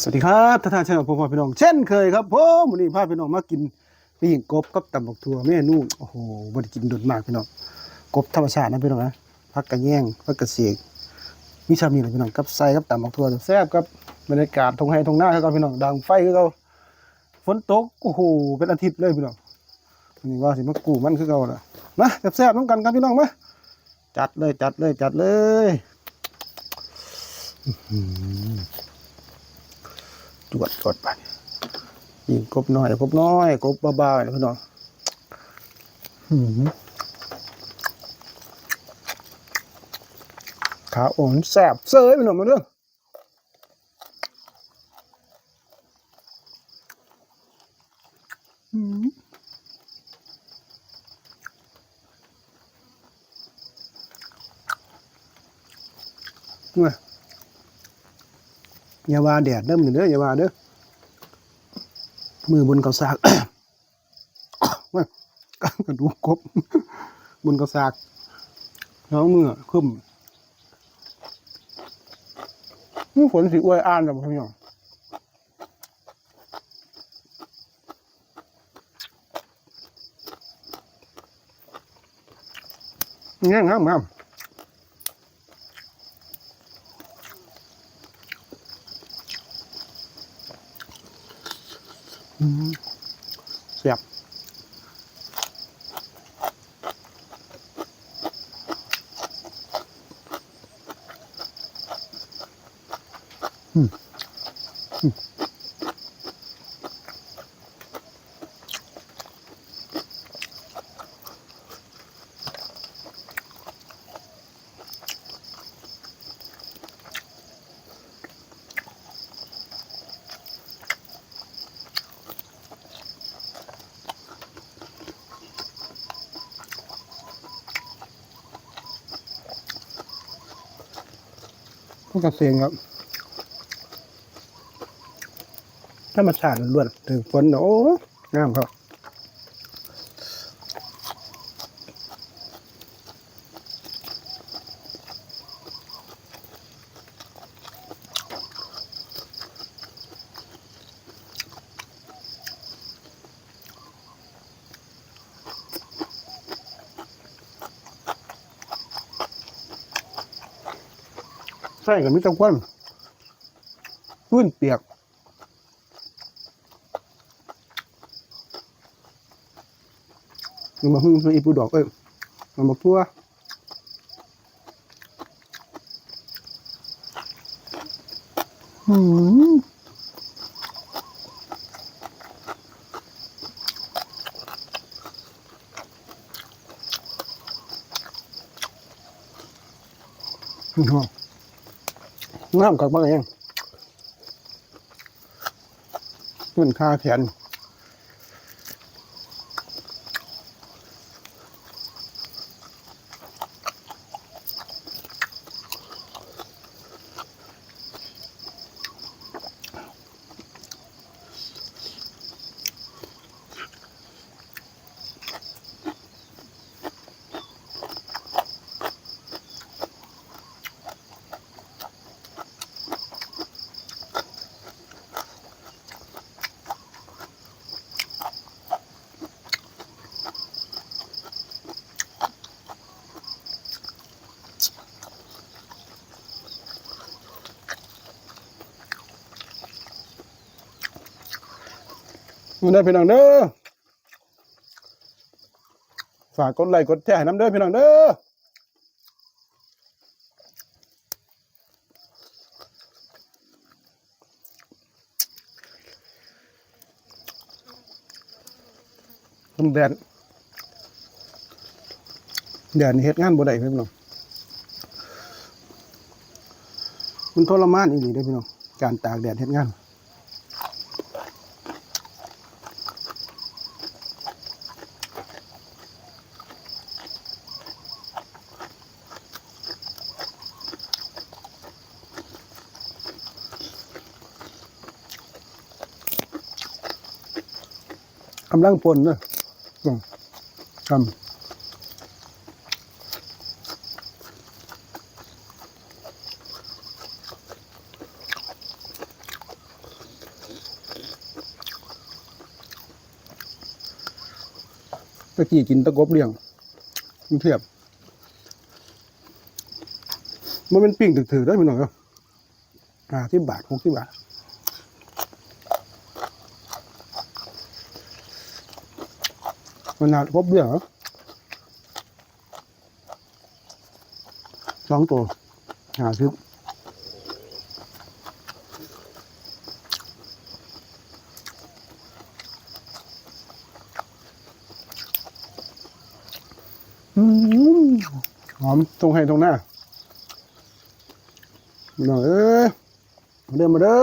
สวัสดีครับท่านท่านชาวพ่อพี่น้อง เช่นเคยครับผมวันนี้พาพี่น้องมากินปิ้งกบกับตำบักถั่วเมนูโอ้โหบ่ได้กินโดนมากพี่น้องกบธรรมชาตินะพี่น้องนะผักกระแยงผักกระเสียกมีชามีอะไรพี่น้องกับใส่กับตำบักถั่วแซ่บครับบรรยากาศทงไห้ทงหน้าคือเก่าพี่น้องดังไฟคือเก่าฝนตกโอ้โหเป็นอาทิตย์เลยพี่น้องวันนี้ว่าสิมากูมันคือเก่าล่ะมาแซ่บๆน้ำกันครับพี่น้องมาจัดเลยจัดเลยจัดเลยอื จวดจวดไปยิงกบน้อยกบน้อยกบบ้าๆนะพี่น้องหืมขาอ่อนแสบเสยไปหน่อยมาเรื่องหืมเนี่ย อย่าว่าแดดเด้อมือเด้ออย่าว่าเด้อมือบนกระซากว่ากระดูกกบบนกระซากแล้วมือขึ้นนี่ฝนสีอวยอ่านแบบพี่น้องเนี่ยงามงาม เสียบ พวกกระเซียงครับธรรมชาติล้วนๆถึงฝนโอ้งามครับ ใส่กับมิตรควันพื้นเปียกมันมาพึ่งอีปูดอกเอ้ยมันมาทั่วหืมอืม งามกับบ้างเองมันค่าแขน มันได้พี่น้องเด้อฝากกดไลค์กดแชร์ให้น้ำเด้อพี่น้องเด้อมันแดดแดดนี่เฮ็ดงานบ่ได้พี่น้องมันทรมานอีหลีเด้อพี่น้องการตากแดดเฮ็ดงาน กำลังพลนะทำตะกี้กินตะกบเลี้ยงกรุงเทพมันเป็นปิ่งถือๆได้ไหมหน่อยอะที่บาทหกที่บาท มันนาครบเบี้ยเหรอสองตัวหาซิบอืมหอมตรงให้ตรงหน้าหน่อยเอ้ยมาเดินมาเด้อ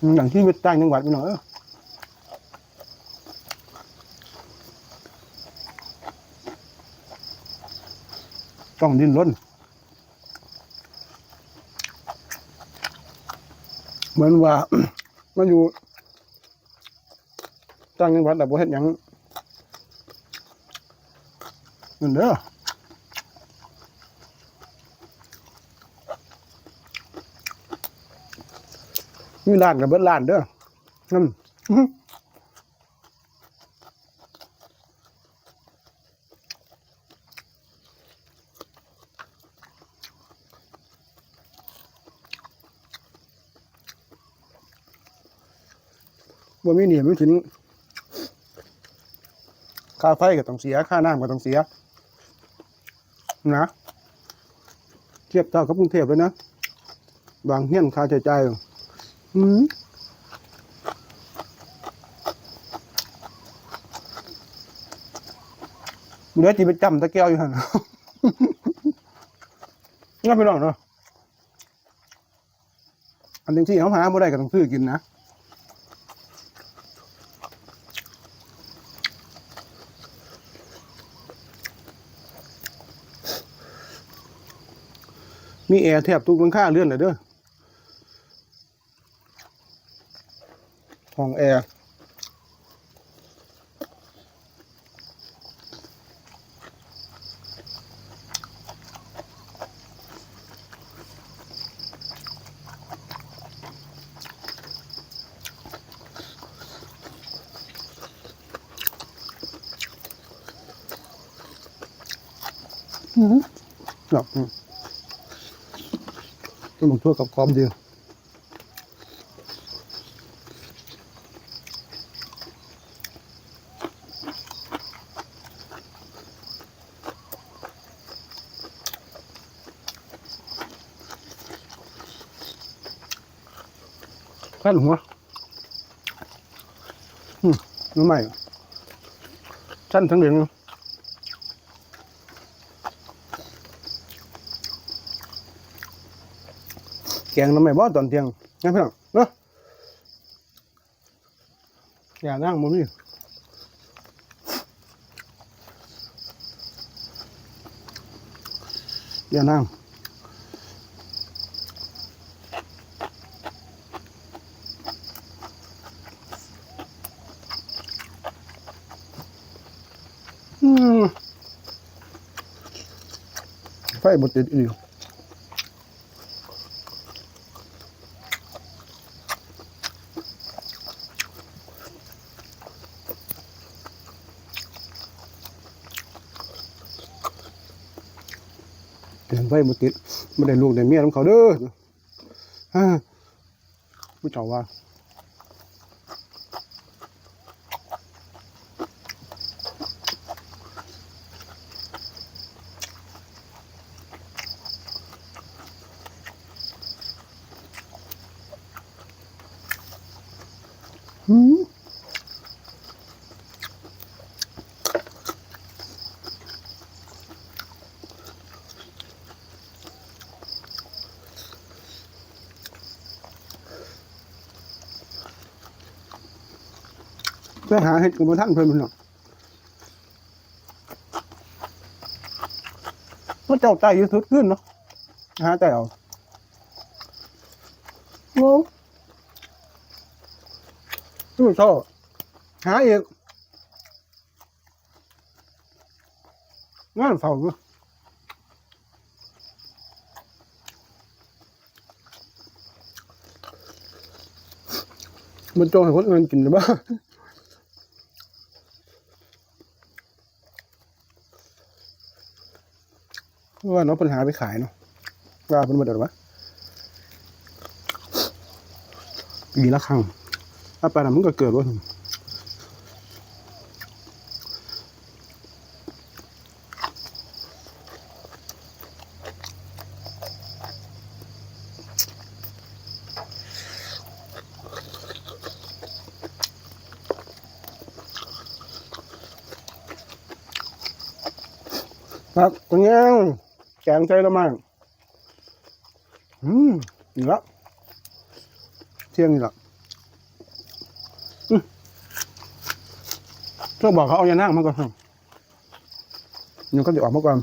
อย่างที่วิตต่างจังหวัดไปหน่อยต้องดิ้นรนเหมือนว่ามาอยู่ต่างจังหวัดแต่บ่เฮ็ดหยังนั่นเด้อ มีร้านกับเบิดร้านเด้อนั่นบ่มีหนี่ไม่ถึงค่าไฟก็ต้องเสีย ค่าน้ำก็ต้องเสีย นะ เทียบเท่ากับกรุงเทพเลยนะ บางเฮี้ยนค่าใช้จ่าย อืมเดี๋ยวจีไปจำตะแก้วอยู่หันงั้นไปลองเนาะ อันหนึ่งที่เขาหาไม่ได้ก็ต้องซื้อกินนะมีแอร์แทบทุกหลังคาเลื่อนเลยเด้อ ห้องแอร์อืมหรอกอืมต้นหมกทั่วกับกรอบดีแค่ หลหัวอืมน้ำใหม่ชั้นทั้งเหลืองแกงน้ำไม่บ่ตอนเที่ยงงั้นพี่น้องเนาะอย่านั่งมุมนี้อย่านั่งอืม ไฟบดติดอีกเปลี่ยนไฟบ่ติดไม่ได้ลูกได้เมียของเขาเด้อฮ่าผู้เจ้าว่า ไปหาเห็ดกับท่านเพิ่นพี่องว่าเจ้าใจยู่สุดขึ้นเนาะหาใจเอาโอ้ ตู้โซ่หาอีกงานเฝ้าอยู่มันโจงให้คนอื่นกินหรือเปล่าว่าน้องปัญหาไปขายเนาะว่าเป็นหมดหรอวะปีละครั้ง ถ้าไปแล้วมันก็เกิดว่าครับตรงนี้แกงใจละมั่งอืมนี่ละเที่ยงนี่ละอืม ต้องบอกเขาเอายานั่งมาก่อนครับเดี๋ยวก็จะออกมาก่อน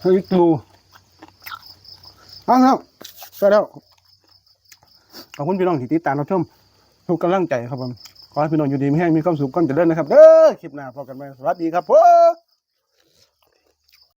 ให้ดูเอาครับก็แล้วขอบคุณพี่น้องที่ติดตามรับชมทุกกำลังใจครับผมขอให้พี่น้องอยู่ดีไม่แห้งมีความสุขก้อนเจะเดินนะครับเด้อคลิปหน้าพบกันใหม่สวัสดีครับผม